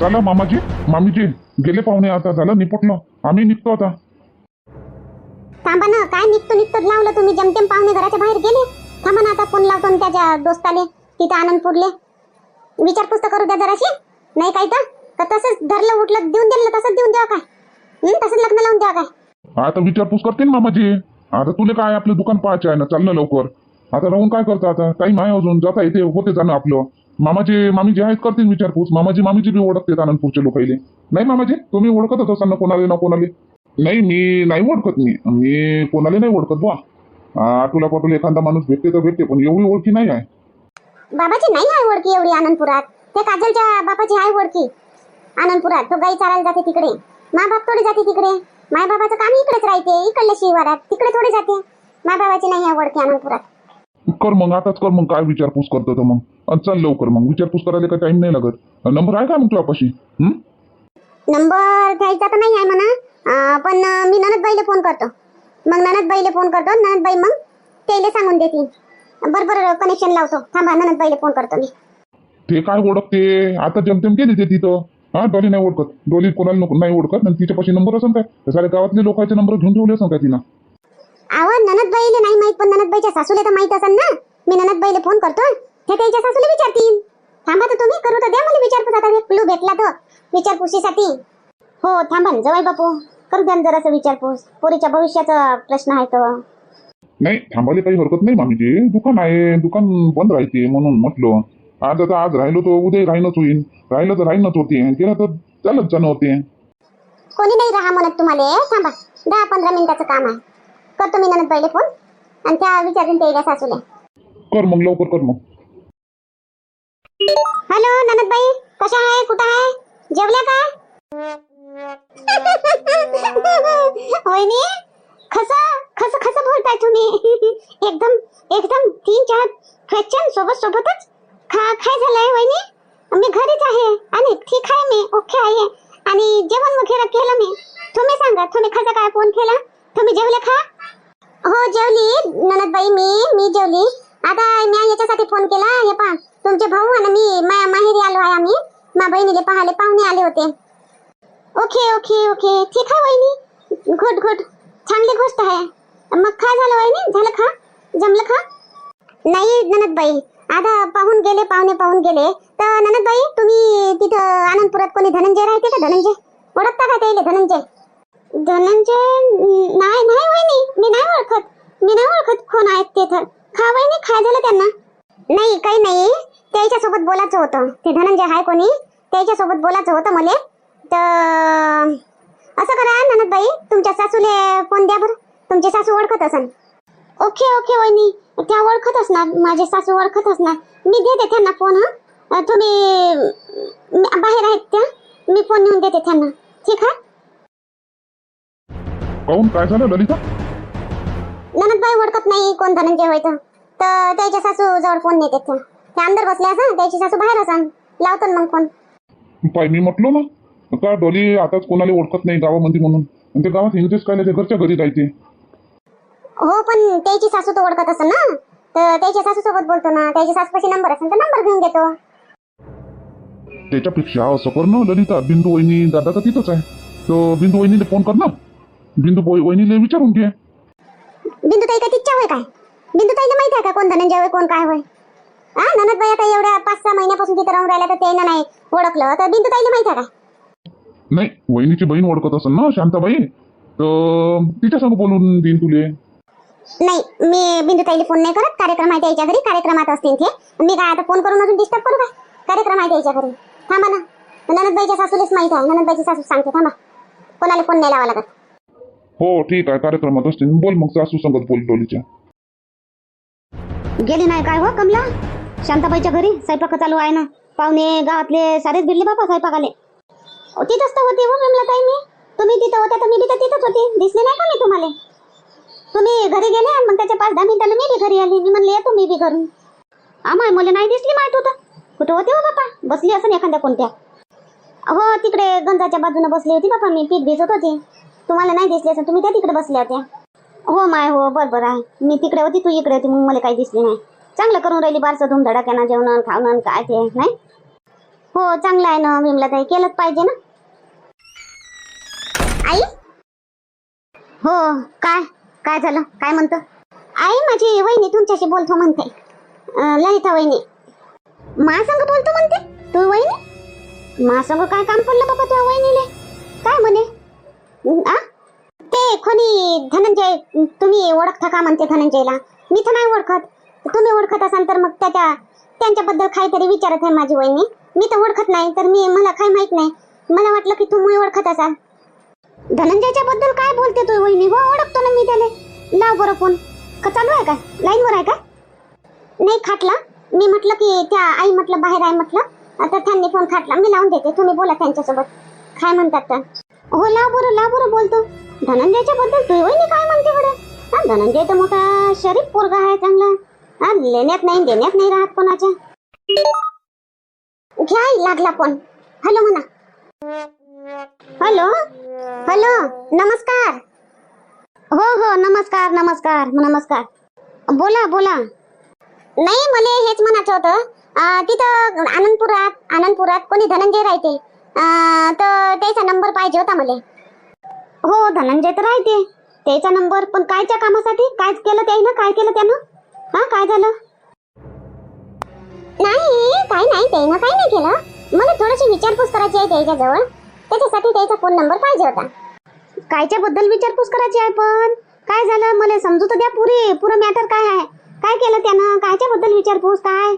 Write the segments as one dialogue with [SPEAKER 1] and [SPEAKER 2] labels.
[SPEAKER 1] चला मामाजी? मामीजी गेले पाहुणे आता झालं निपटलं आम्ही निघतो आता.
[SPEAKER 2] थांबा ना काय निघतो निघतो लावलं तुम्ही. जमतेम पाहुणे घराच्या बाहेर गेले थांबा ना आता फोन लावतो त्याच्या दोस्ताले. तिथं आनंदपूरले. विचारपूस तर करू द्या जराशी. नाही काय तर. तसंच धरलं उठलं देऊन दिलं तसंच देऊन द्या काय? तसंच लग्न लावून द्या काय?
[SPEAKER 1] आता विचारपूस करते ना मामाजी. आता तुला काय आपलं दुकान पाहायचं आहे ना? चाललं लवकर. आता राहून काय करता आता? टाईम आहे अजून. जाता येते होते जाणं आपलं. मामाजी मामी जे आहेत करतील विचारपूस. मामाजी मामीजी बी ओळखते आनंदपूरचे लोकाईले नाही मामाजी तुम्ही ओळखतच असाल ना कोणाले ना कोणाले? नाही मी नाही ओळखत मी. मी कोणाला नाही ओळखत बुवा. आटूला पाटूला एखादा माणूस भेटते तर भेटते पण एवढी ओळखी नाही आहे.
[SPEAKER 2] बाबाची नाही आहे ओळखी एवढी आनंदपुरात. ते काजलच्या बापाची आहे ओळखी. आनंदपुरात. तो गाई चारायला जाते तिकडे. माय बाप थोडे जाते तिकडे. माय बाबाचं काम इकडेच राहते. इकडल्या शिवारात. तिकडे थोडे जाते. माय बाबाची नाही आहे ओळखी आनंदपुरात.
[SPEAKER 1] कर मग आताच कर मग काय विचारपूस करतो तर मग. अन चल लवकर मग विचारपूस करायला काही टाइम नाही लागत. नंबर आहे का मग तुझ्यापाशी? हं?
[SPEAKER 2] नंबर घ्यायचा तर नाही आहे म्हणा. अं, पण अं, मी ननदबाईला फोन करतो. मग ननदबाईला फोन करतो ननदबाई मग त्याला सांगून देतील बरोबर कनेक्शन लावतो. थांबा ननदबाईला फोन करतो मी.
[SPEAKER 1] ते काय ओळखते? आता जमतेम गेली ते तिथं. हा डोली नाही ओळखत. डोली कोणाला नको नाही ओळखत आणि तिच्यापाशी नंबर असेल काय? सारे गावातले लोकांचे नंबर घेऊन ठेवले असेल काय तिनं
[SPEAKER 2] आवा ननदबाईला नाही माहीत पण ननदबाईच्या सासूला तर माहीत असेल ना. मी ननदबाईला फोन करतो ते त्याच्या सासूला विचारतील. थांबा तर तुम्ही करू तर द्या मला विचारपूस. आता क्लू भेटला तर विचारपुशीसाठी हो थांबा ना जवाई बापू. करू द्या ना जरासं विचारपूस. पोरीच्या भविष्याचा प्रश्न आहे तो.
[SPEAKER 1] नाही थांबायला काही हरकत नाही मामीजी. दुकान आहे दुकान बंद राहते म्हणून म्हटलं. आज आता आज राहिलो तर उद्या राहीनच होईल राहिलं तर राहीनच होते गेलं तर चालत जाणं होते.
[SPEAKER 2] कोणी नाही राहा म्हणत तुम्हाला. थांबा दहा पंधरा मिनिटाचं काम आहे. करतो मी ननद पहिले फोन. आणि त्या विचारून ते सासूले.
[SPEAKER 1] कर मग लवकर कर मग.
[SPEAKER 2] हॅलो ननदबाई कशा आहे? कुठं आहे? जेवल्या का? वहिनी खसा खस खस बोलताय तुम्ही. एकदम एकदम तीन चार क्वेश्चन सोबत सोबतच खा काय झालंय वहिनी. मी घरीच आहे. आणि ठीक आहे मी ओके आहे. आणि जेवण वगैरे केलं मी. तुम्ही सांगा तुम्ही खसा काय फोन केला? तुम्ही जेवले खा हो जेवली. ननदबाई मी मी जेवली. आता मी याच्यासाठी फोन केला. हे पहा तुमचे भाऊ आणि मी मा- माहेरी आलो आहे आम्ही. मा बहिणीले पाहाले पाहुणे आले होते. Okay okay okay. ठीक आहे वहिनी. घुट घुट. चांगली गोष्ट आहे. मग काय झालं वहिनी. झालं खा. जमलं खा. नाही ननदबाई. आता पाहून गेले पाहुणे पाहून गेले. तर ननदबाई तुम्ही तिथं आनंदपुरात कोणी धनंजय राहते का? धनंजय. ओळखता का त्याला धनंजय? धनंजय नाही नाही वहिनी मी नाही ओळखत. मी नाही ओळखत कोण आहेत ते तर. खा वहिनी काय झालं त्यांना. नाही काही नाही. त्याच्या सोबत बोलायचं होतं. ते धनंजय आहे कोणी? त्याच्या सोबत बोलायचं होतं मला. तर असं करा ननदबाई. तुमच्या सासूले फोन द्या बरं. तुमचे सासू ओळखत असन. ओके ओके वहिनी. त्या ओळखत असणार. माझे सासू ओळखत असणार. मी देते त्यांना फोन हा. तुम्ही बाहेर आहेत त्या. मी फोन नेऊन देते त्यांना. ठीक आहे?
[SPEAKER 1] काहून काय झालं ललिता?
[SPEAKER 2] ननदबाई ओळखत नाही कोण धनंजय होय तर तर त्याच्या सासू जवळ फोन नेते त्या त्या अंदर बसल्या असन त्याची सासू बाहेर असन. लावतो ना मग फोन
[SPEAKER 1] पाय मी म्हटलो ना का डोली आताच कोणाला ओळखत नाही गावामध्ये म्हणून? आणि ते गावात हिंगतेच काय नाही, ते घरच्या घरी राहते
[SPEAKER 2] हो पण त्याची सासू तर ओळखत असेल ना. तर त्याच्या सासू सोबत बोलतो ना. त्याच्या सासूपाशी नंबर असेल तर नंबर घेऊन घेतो.
[SPEAKER 1] त्याच्यापेक्षा असं कर ना ललिता. बिंदू वहिनी दादा तर तिथंच आहे. तो बिंदू वहिनीला फोन कर ना. बिंदू बोय- वहिनीला विचारून घे.
[SPEAKER 2] बिंदू ताई का तिच्या होय काय? बिंदू ताईला माहिती आहे का कोण धनंजय होय कोण काय होय? हा ननद बाई आता एवढ्या पाच सहा महिन्यापासून तिथे राहून राहिल्या तर त्यानं नाही ओळखलं. तर बिंदू ताईला माहिती आहे का
[SPEAKER 1] नाही वहिनीची बहीण ओळखत असेल ना शांताबाई? तर तिच्या संग बोलून देईन तुले.
[SPEAKER 2] नाही मी बिंदू ताईला फोन नाही करत. कार्यक्रम आहे त्याच्या घरी कार्यक्रमात असतील ते. मी काय आता फोन करून अजून डिस्टर्ब करू काय? कार्यक्रम आहे त्याच्या घरी. थांबा ना. ननदबाईच्या सासूलाच माहीत आहे. ननदबाईची सासू सांगते थांबा. कोणाला फोन नाही लावा लागत.
[SPEAKER 1] हो ठीक आहे. कार्यक्रमात असते. बोल मग सासू संगत बोल डोलीच्या.
[SPEAKER 3] गेली नाही काय हो कमला? शांताबाईच्या घरी? स्वयंपाक चालू आहे ना. पाहुणे गावातले सारेच भिडले बापा स्वयंपाकाले.
[SPEAKER 2] अहो, तिथंच तर होती हो कमला ताई मी. तुम्ही तिथं होत्या तर मी बी तर तिथंच होती. दिसले नाही का मी तुम्हाला? तुम्ही घरी गेले आणि मग त्याच्या पाच दहा मिनिटाला मी बी घरी आली. मी म्हणले येतो मी बी घरून.
[SPEAKER 3] आमाय मला नाही दिसली माहीत होतं कुठं होते हो बापा? बसली असं एखाद्या कोणत्या.
[SPEAKER 2] हो तिकडे गंजाच्या बाजूने बसली होती बापा मी. पीठ भिजत होती. तुम्हाला नाही दिसले असं तुम्ही त्या तिकडे बसल्या होत्या.
[SPEAKER 3] हो माय हो बरोबर आहे. मी तिकडे होती तू इकडे होती मग मला काही दिसली नाही. चांगलं करून राहिली बारसं धुमधडाक्यानं जेवण खावणं काय ते नाही?
[SPEAKER 2] हो चांगलं आहे ना विमला ताई केलंच पाहिजे ना? आई?
[SPEAKER 3] हो काय काय झालं? काय म्हणतं?
[SPEAKER 2] आई माझी वहिनी तुमच्याशी बोलतो म्हणते. ललिता वहिनी. संग बोलतो म्हणते तू वहिनी? संग काय काम पडलं बाबा तुझ्या वहिनीले? काय म्हणे? आ? ते कोणी धनंजय तुम्ही ओळखता का म्हणते धनंजयला? मी तर नाही ओळखत. तुम्ही ओळखत असाल तर मग त्याच्या त्यांच्याबद्दल काहीतरी विचारत आहे माझी वहिनी. मी तर ओळखत नाही तर मी मला काही माहीत नाही. मला वाटलं की तुम्ही ओळखत असाल. धनंजयच्या बद्दल काय बोलते तू वहिनी? हो ओळखतो ना मी त्याला. लाव बरं फोन. का चालू आहे का लाईनवर आहे का नाही खाटला. मी म्हटलं की त्या आई म्हटलं बाहेर आहे म्हटलं. आता त्यांनी फोन खाटला. मी लावून देते. तुम्ही बोला त्यांच्यासोबत. काय म्हणतात तर हो ला बरं ला बरं बोलतो. धनंजयच्या बद्दल तू वहिनी काय म्हणते बरं? हा धनंजय तर मोठा शरीफ पोरगा आहे चांगला. हा लेण्यात नाही देण्यात नाही राहत कोणाच्या. घ्या लागला पण हॅलो म्हणा. हॅलो? हॅलो? नमस्कार.
[SPEAKER 3] हो हो नमस्कार नमस्कार नमस्कार.
[SPEAKER 2] बोला बोला. नाही मला हेच म्हणायचं होतं. तिथं आनंदपुरात आनंदपुरात कोणी धनंजय राहते तर त्याचा नंबर पाहिजे होता मला.
[SPEAKER 3] हो धनंजय तर राहते त्याचा नंबर पण कायच्या कामासाठी? काय केलं त्यानं काय केलं त्यानं? हा काय झालं?
[SPEAKER 2] नाही काय नाही त्यानं काय नाही केलं. मला थोडीशी विचारपूस करायची आहे त्याच्याजवळ. त्याच्यासाठी त्याचा फोन नंबर पाहिजे होता.
[SPEAKER 3] कायच्या बद्दल विचारपूस करायची आहे पण. काय झालं? मला समजू तर द्या पुरी. पुरं मॅटर काय आहे? काय केलं त्यानं? कायच्या बद्दल विचारपूस काय?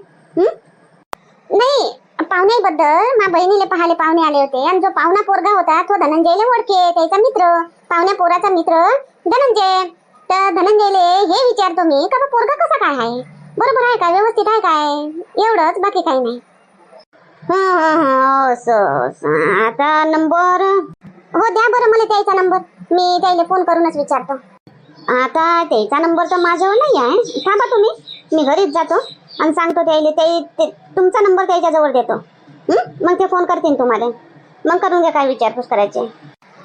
[SPEAKER 2] नाही पाहुण्याबद्दल मा बहिणीला पाहायला पाहुणे आले होते. आणि जो पाहुणा पोरगा होता तो धनंजयला ओळखे त्याचा मित्र. पाहुण्या पोराचा मित्र धनंजय. तर धनंजयले हे विचारतो मी का बा पोरगा कसा काय आहे? बरोबर आहे का? व्यवस्थित आहे काय? एवढंच बाकी काही नाही.
[SPEAKER 3] आता नंबर?
[SPEAKER 2] हो द्या बरं मला त्याचा नंबर. मी त्याला फोन करूनच विचारतो.
[SPEAKER 3] आता त्याचा नंबर तर माझ्यावर नाही आहे थांबा तुम्ही. मी घरीच जातो. आणि सांगतो त्याला ते तुमचा नंबर त्याच्याजवळ देतो. मग ते फोन करतील तुम्हाला. मग करून घ्या काय विचारपूस करायचे.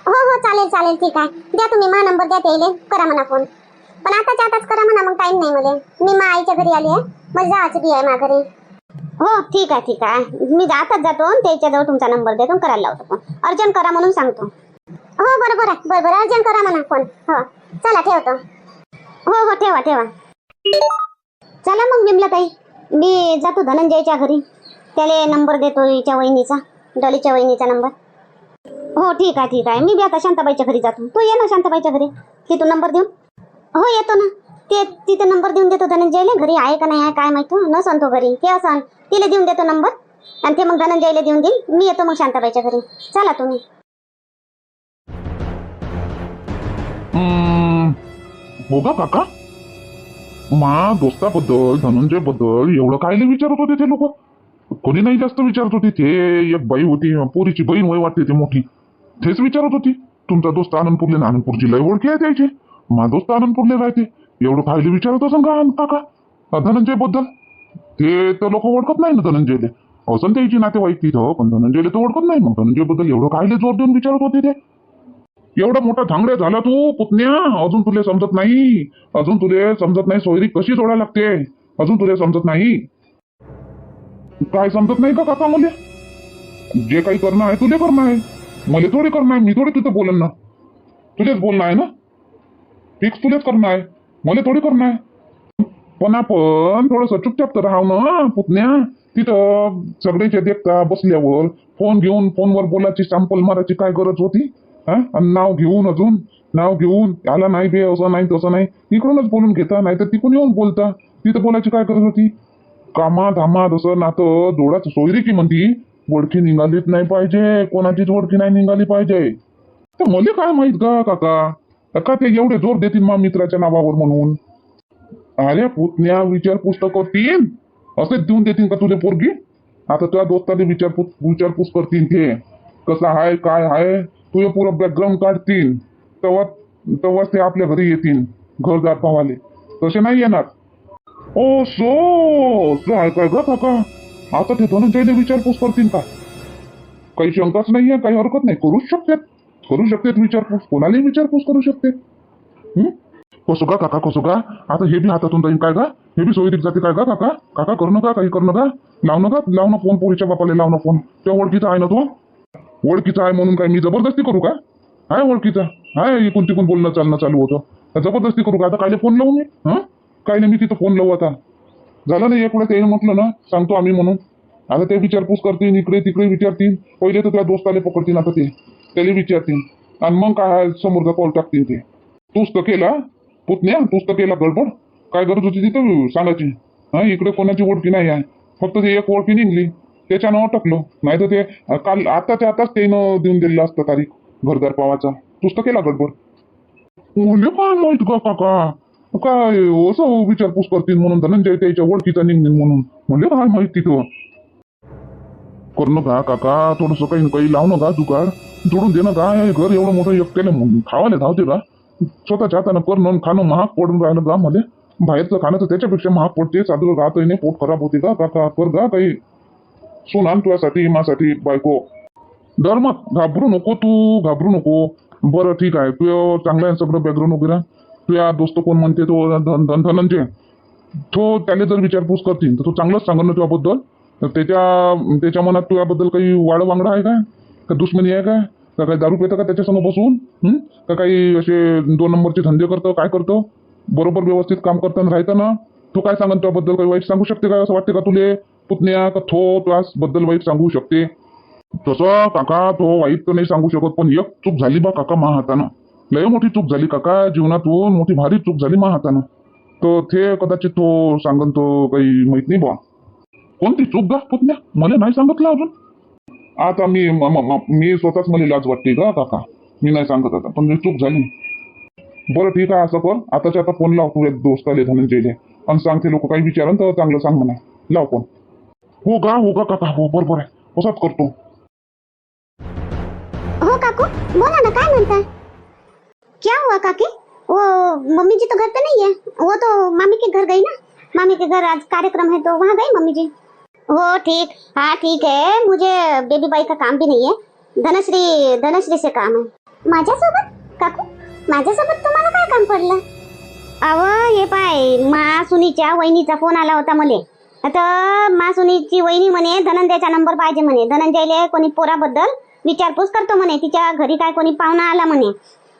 [SPEAKER 2] हो हो चालेल चालेल ठीक आहे. द्या तुम्ही मा नंबर द्या त्याला करा म्हणा फोन पण आताच्या आताच करा म्हणा मग टाईम नाही मला. मी मा आईच्या घरी आली आहे. मला जायचं बी आहे माझ्या घरी.
[SPEAKER 3] हो ठीक आहे ठीक आहे. मी आताच जातो आणि त्याच्याजवळ तुमचा नंबर देतो करायला लावतो फोन अर्जंट करा म्हणून सांगतो.
[SPEAKER 2] हो बरोबर आहे बरोबर अर्जंट करा म्हणा फोन हो चला ठेवतो.
[SPEAKER 3] हो हो ठेवा ठेवा. चला मग विमला ताई मी जातो धनंजयच्या घरी. त्याला नंबर देतो हिच्या वहिनीचा डॉलीच्या वहिनीचा नंबर हो ठीक आहे ठीक आहे. मी बी आता शांताबाईच्या घरी जातो. तू ये ना शांताबाईच्या घरी. तिथून नंबर देऊन. हो येतो ना. ते तिथे नंबर देऊन देतो धनंजयला. घरी आहे का नाही आहे काय माहिती. नसन तो घरी. ते असं तिला देऊन देतो नंबर आणि ते मग धनंजयला देऊन देईल मी येतो मग शांताबाईच्या घरी. चला तुम्ही.
[SPEAKER 1] हम्म, काका. मा दोस्ताबद्दल धनंजयबद्दल एवढं कायले विचारत होते ते लोक. कोणी नाही जास्त विचारत होती ते एक बाई होती पोरीची बहीण वय वाटते ते मोठी. तेच विचारत होती. तुमचा दोस्त आनंदपूरले ना आनंदपूरची लय ओळखी आहे त्याची. मा दोस्त आनंदपूरले राहते. एवढं कायले विचारत असं का काका? धनंजयबद्दल ते तर लोक ओळखत नाही ना धनंजयले. असं त्याची नातेवाईक तिथं पण धनंजयले तर ओळखत नाही. मग धनंजयबद्दल एवढं कायले जोर देऊन विचारत होते ते? एवढा मोठा झांगड्या झाला तू पुतण्या? अजून तुले समजत नाही. अजून तुले समजत नाही सोयरी कशी जोडा लागते. अजून तुले समजत नाही. काय समजत नाही का काका मला? जे काही करणं आहे तुले करणं आहे. मला थोडी करणं आहे मी थोडे तिथं बोलन ना. तुझेच बोलणं आहे ना? फिक्स तुलेच करणं आहे. मला थोडी करणं आहे. पण आपण थोडस चुपचाप तर राहाव ना पुतण्या. तिथं सगळेचे देखता बसल्यावर फोन घेऊन फोनवर बोलायची सॅम्पल मारायची काय गरज होती? हा आणि नाव घेऊन अजून नाव घेऊन आला नाही बे असं नाही तसं नाही इकडूनच बोलून घेता नाही तर तिकडून येऊन बोलता तिथं बोलायची काय गरज होती कामा धामा असं नातं जोडाच सोयरी की म्हणती ओळखी निघालीच नाही पाहिजे कोणाचीच ओळखी नाही निघाली पाहिजे तर मला काय माहीत का काका का ते एवढे जोर देतील मा मित्राच्या नावावर म्हणून अरे पुतण्या विचारपूस तर करतील असेच देऊन देतील का तुझे पोरगी आता तुझ्या दोस्ताने विचारपूस विचारपूस करतील ते कसं आहे काय आहे तुझे पुरं बॅकग्राऊंड काढतील तेव्हा तेव्हाच ते आपल्या घरी येतील घरदार पावाले. तसे नाही येणार. ओ सो असं काय ग काका आता ते धनंजयने विचारपूस करतील का? काही शंकाच नाहीये काही हरकत नाही करूच शकतात करू शकतात विचारपूस कोणालाही विचारपूस करू शकते. कसो कसं का काका कसो का आता हे बी हातातून जाईल काय का हे बी सोयरीक जाते काय का काका? काका करू नका काही करू नका लावू नका लावणं ना फोन पोरीच्या बापाला लावणं ना फोन. त्या ओळखीचा आहे ना तो? ओळखीचा आहे म्हणून काय मी जबरदस्ती करू का? आहे ओळखीचा. आहे इकून तिकून बोलणं चालणं चालू होतं. जबरदस्ती करू का? आता कायले फोन लावू मी हां? काय नाही मी तिथं फोन लावू आता? झालं ना एक वेळेस ते म्हटलं ना सांगतो आम्ही म्हणून. आता ते विचारपूस करतील इकडे तिकडे विचारतील. पहिले तर त्या दोस्ताले पकडतील आता ते. त्याला विचारतील. आणि मग काय आहे, समोरचा कॉल टाकतील ते. तूच तर केला. पुतण्या तूच तर केला गडबड. काय गरज होती तिथं सांगायची? हां? इकडे कोणाची ओळखी नाही आहे. फक्त ते एक ओळखी निघली. त्याच्यानं अटकलो. नाही तर ते काल आताच्या आताच त्यानं देऊन दिलेलं असतं तारीख घरदार पावाचा. तूच तर केला गडबड. मुले काय माहीत का काका? काय असं विचारपूस करतील म्हणून धनंजय त्याच्या ओळखीचा निघतील म्हणून. म्हणले काय माहीत तिथं? करू का काका थोडस काही काही लावणं का जुगाड. जोडून दे ना का हे घर एवढं मोठं केलं म्हणून खावायला धावते का? स्वतःच्या हातानं करणं खाणं महाग पडून राहिलं का मला बाहेरचं खाणं तर त्याच्यापेक्षा महाग पडते. चादर राहतही नाही पोट खराब होते का काका? कर का काही. सून तुझ्यासाठी मासाठी बायको. डर मग घाबरू नको तू घाबरू नको. बरं ठीक आहे. तू चांगला आहे सगळं बॅकग्राऊंड वगैरे. तुझ्या दोस्त कोण म्हणते तो धन धन धनंजय. तो त्याला जर विचारपूस करतील तर तो चांगलंच सांगेल ना तुझ्याबद्दल. तर त्याच्या त्याच्या मनात तुझ्याबद्दल काही वाड वांगडा आहे काय? का दुश्मनी आहे का का काही दारू पेतं का त्याच्यासमोर बसून? हं? का काही असे दोन नंबरचे धंदे करतो काय करतो? बरोबर व्यवस्थित काम करताना राहतं ना? तो काय सांगन त्याबद्दल काही वाईट सांगू शकते का? असं वाटते का तुले? पुतण्या का थो तुझ्यास बद्दल वाईट सांगू शकते. तसं काका तो वाईट तर नाही सांगू शकत पण एक चूक झाली बा काका मा हातानं लय मोठी चूक झाली काका जीवनातून मोठी भारी चूक झाली मा हातानं तर ते कदाचित तो सांगन तो काही माहीत नाही बा कोणती चूक गा पुतण्या? मला नाही सांगितलं अजून. आता मी मी स्वतःच मला लाज वाटते का काका. मी नाही सांगत आता पण चूक झाली. बरं ठीक आहे असं कर. आताच्या आता फोन लाव तू एक दोस्ताले धनंजयले. आणि सांगते लोक काही विचारन तर चांगलं सांग म्हणा. लाव फोन. हो का हो का काका हो बरोबर आहे तसाच करतो
[SPEAKER 2] हो काकू, बोला ना, काय म्हणता? क्या हुआ काकी? वो मम्मी जी तो घर पे नहीं है। वो तो मामी के घर गई ना। मामी के घर आज कार्यक्रम है तो वहाँ गई मम्मी जी हो, ठीक। हाँ ठीक है। मुझे बेबी बाई का काम भी नहीं है। धनश्री धनश्री से काम है। माझ्यासोबत काकू माझ्यासोबत तुम्हाला काय काम पडलं? अव हे पाय, मा सुनीच्या वहिनीचा फ़ोन आला होता मले. आता मासुनीची वहिनी म्हणे धनंजयचा नंबर पाहिजे म्हणे. धनंजयले कोणी पोराबद्दल विचारपूस करतो म्हणे. तिच्या घरी काय कोणी पाहुणा आला म्हणे.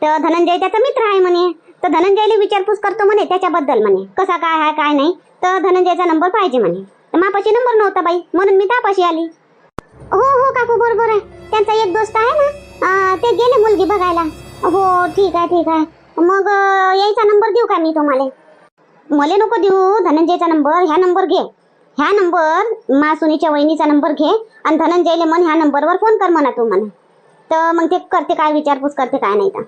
[SPEAKER 2] तर धनंजय त्याचा मित्र आहे म्हणे. तर धनंजयला विचारपूस करतो म्हणे त्याच्याबद्दल म्हणे. कसा काय आहे काय नाही. तर धनंजयचा नंबर पाहिजे म्हणे. मापाशी नंबर नव्हता बाई. म्हणून मी तापाशी आली. हो हो काकू बरोबर आहे. त्यांचा एक दोस्त आहे ना? ते गेले मुलगी बघायला. हो ठीक आहे ठीक आहे. मग यायचा नंबर देऊ का मी तुम्हाला? मले नको देऊ. धनंजयचा नंबर ह्या नंबर घे. ह्या नंबर मा सुनीच्या वहिनीचा नंबर घे आणि धनंजयले मन ह्या नंबरवर फोन कर म्हणा तू म्हणा. तर मग ते करते काय विचारपूस करते काय नाही तर.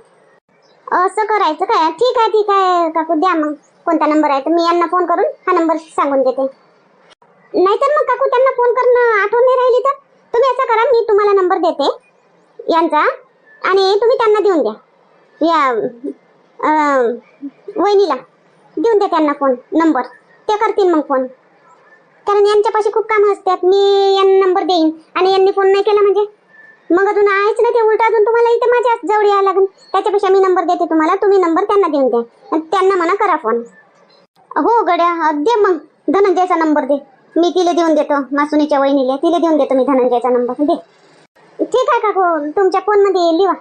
[SPEAKER 2] असं करायचं काय? ठीक आहे ठीक आहे काकू द्या मग. कोणता नंबर आहे तर मी यांना फोन करून हा नंबर सांगून देते. नाहीतर मग काकू त्यांना फोन करणं आठवण नाही राहिली तर? तुम्ही असं करा मी तुम्हाला नंबर देते यांचा आणि तुम्ही त्यांना देऊन द्या. या वहिनीला. देऊन द्या त्यांना फोन नंबर. ते करतील मग फोन. कारण यांच्यापाशी खूप कामं असतात. मी यांना नंबर देईन. आणि यांनी फोन नाही केला म्हणजे? मग अजून आहेच ना ते उलट? अजून तुम्हाला इथे माझ्या जवळ यायला लागेल. त्याच्यापेक्षा मी नंबर देते तुम्हाला. तुम्ही नंबर त्यांना देऊन द्या. त्यांना म्हणा करा फोन हो गड्या दे मग. धनंजयचा नंबर दे. मी तिला देऊन देतो. मासुनीच्या वहिनीला. तिला देऊन देतो मी धनंजयचा नंबर दे. ठीक आहे काकू तुमच्या फोनमध्ये लिहा